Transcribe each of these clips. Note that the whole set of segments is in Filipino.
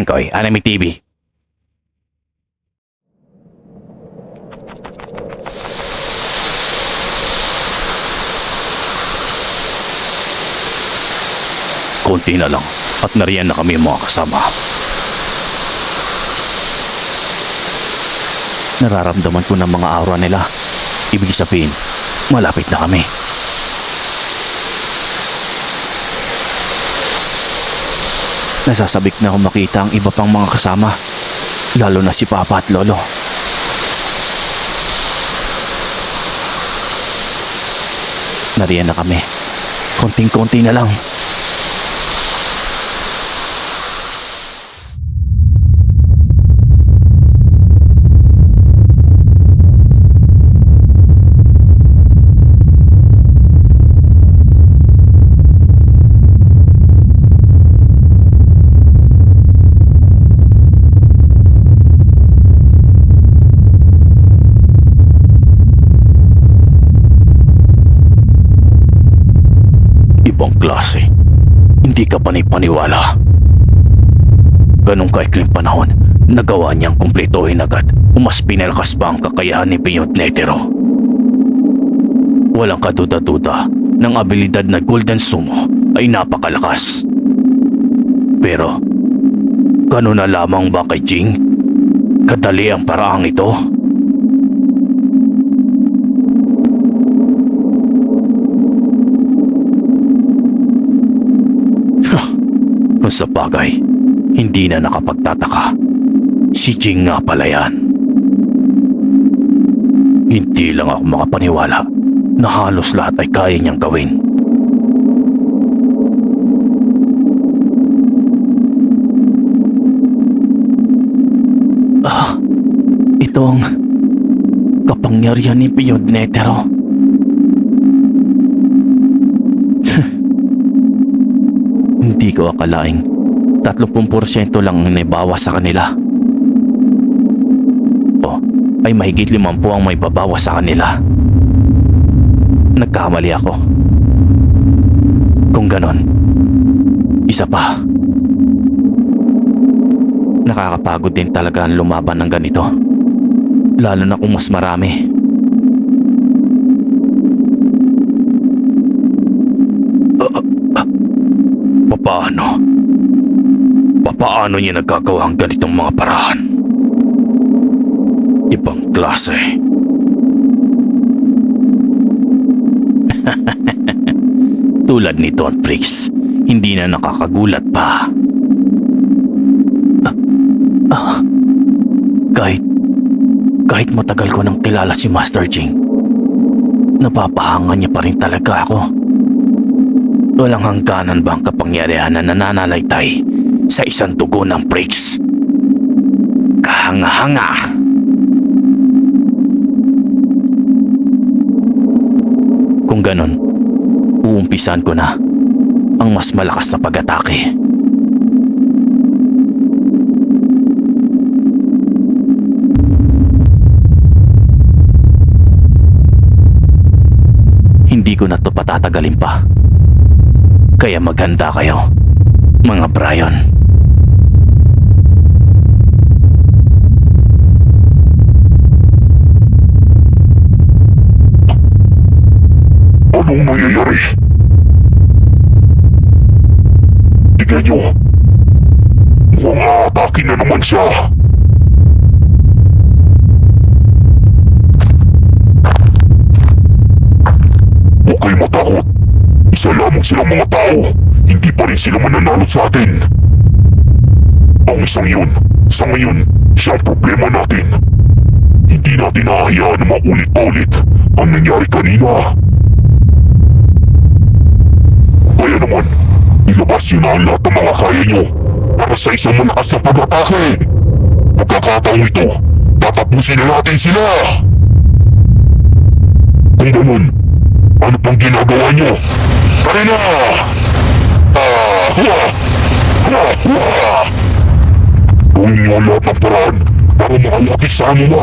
Tengkoy, Anime TV. Konti na lang at nariyan na kami mga kasama. Nararamdaman ko ng mga aura nila. Ibig sabihin, malapit na kami. Nasasabik na akong makita ang iba pang mga kasama. Lalo na si Papa at Lolo. Nariyan na kami. Konting-konti na lang. Ibang klase. Hindi ka panipaniwala. Ganong kaikling panahon, nagawa niyang kumpletohin agad o mas pinalakas pa ang kakayahan ni Beyond Netero. Walang kaduda-duda ng abilidad na Golden Sumo ay napakalakas. Pero, gano'n na lamang ba kay Jing? Kadali ang paraang ito? Kung sa bagay, hindi na nakapagtataka. Si Jing nga pala yan. Hindi lang ako makapaniwala na halos lahat ay kaya niyang gawin. Ah, ito ang kapangyarihan ni Beyond Netero. Hindi ko akalaing 30% lang ang naibawas sa kanila. O, ay mahigit 50 ang may babawas sa kanila. Nagkamali ako. Kung ganon, isa pa. Nakakapagod din talaga ang lumaban ng ganito. Lalo na kung mas marami. Papaano? Papaano niya nagkagawa ang ganitong mga paraan? Ibang klase. Tulad ni Don Prix, hindi na nakakagulat pa. Ah, ah, kahit, kahit matagal ko nang kilala si Master Jing, napapahangan niya pa rin talaga ako. Walang hangganan ba ang kapangyarihan na nananalaytay sa isang dugo ng pricks? Kahanga-hanga! Kung ganon, uumpisan ko na ang mas malakas na pag-atake. Hindi ko na to patatagalin pa. Kaya maganda kayo, mga Brian. Anong nangyayari? Tignan nyo! Mukhang aatake na naman siya! Huwag kayong matakot! Isa lamang silang mga tao! Hindi pa rin sila mananalo sa atin! Ang isang yun, sa ngayon, siya ang problema natin! Hindi natin naahayaan na maulit-ulit ang nangyari kanina! Kaya naman, ilabas nyo na ang lahat ng mga kaya nyo para sa isang malakas na pag-atake. Pagkakataong ito, tatapusin na natin sila! Kung ganun, ano pang ginagawa nyo? Arena! Ah, hua! Hua! Hua! Kung niyo ang lahat para makalapit sa kanila.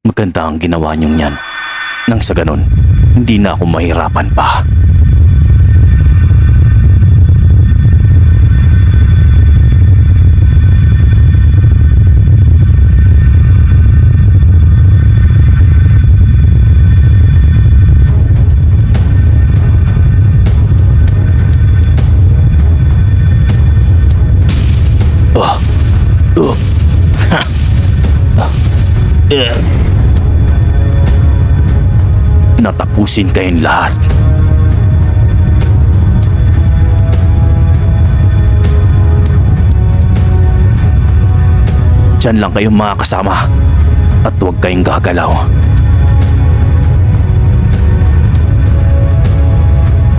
Maganda ang ginawa niyong yan. Nang sa ganun, hindi na ako mahirapan pa. Eh. Natapusin kayong lahat. Diyan lang kayong mga kasama at huwag kayong gagalaw.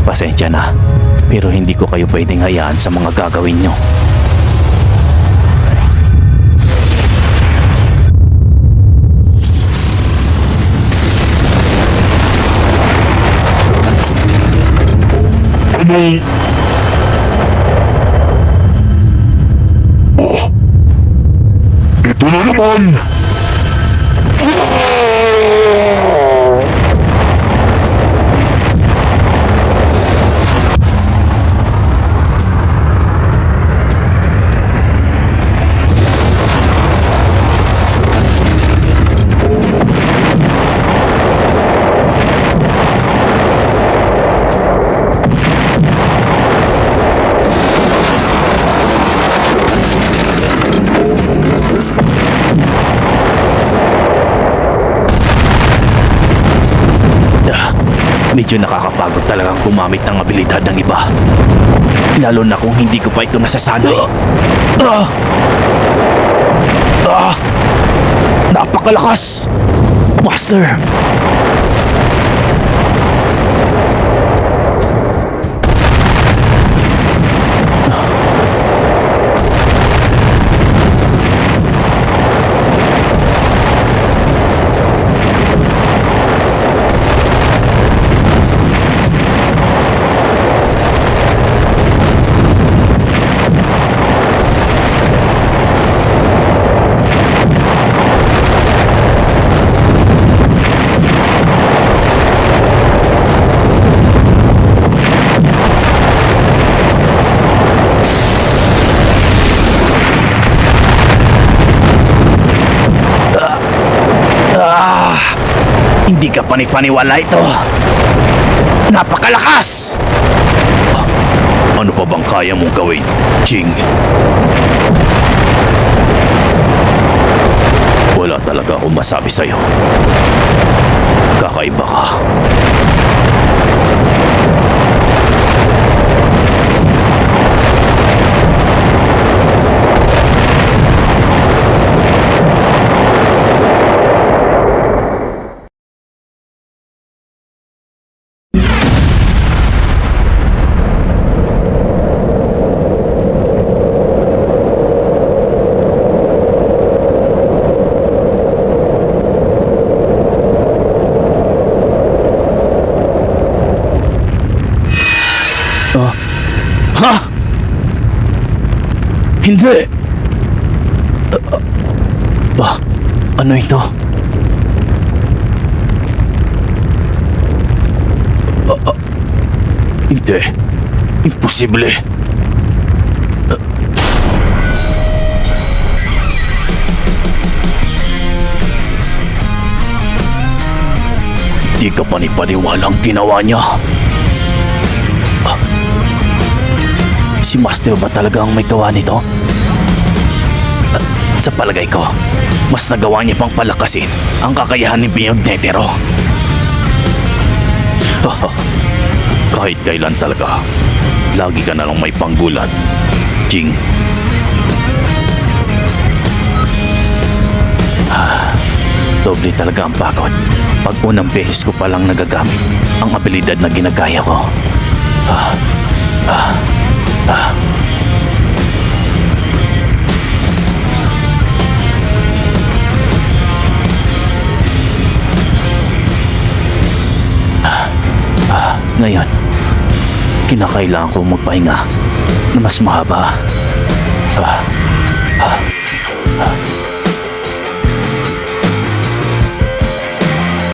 Pasensya na, pero hindi ko kayo pwedeng hayaan sa mga gagawin nyo. Ano? Oh. Ito na naman! Ah, medyo nakakapagod talagang gumamit ng abilidad ng iba. Lalo na kung hindi ko pa ito nasasanay. Ah! Ah! Napakalakas! Master! Ah! Hindi ka panipaniwala ito. Napakalakas! Ano pa bang kaya mong gawin, Ching? Wala talaga akong masabi sa'yo. Kakaiba ka. Ah. Ha? Hindi! Ah, ah, ah, ano ito? Ah, ah, hindi. Imposible. Ah. Di ka panipaniwalang ginawa niya. Si Master ba talaga ang may gawa nito? Sa palagay ko, mas nagawa niya pang palakasin ang kakayahan ni Biyog Netero. Kahit kailan talaga, lagi ka na lang may panggulat. Jing. Ah, doble talaga ang pagod. Pag unang beses ko palang nagagamit ang abilidad na ginagaya ko. Ah, ah, ah. Ngayon, kinakailangan kong magpahinga na mas mahaba. Ah, ah.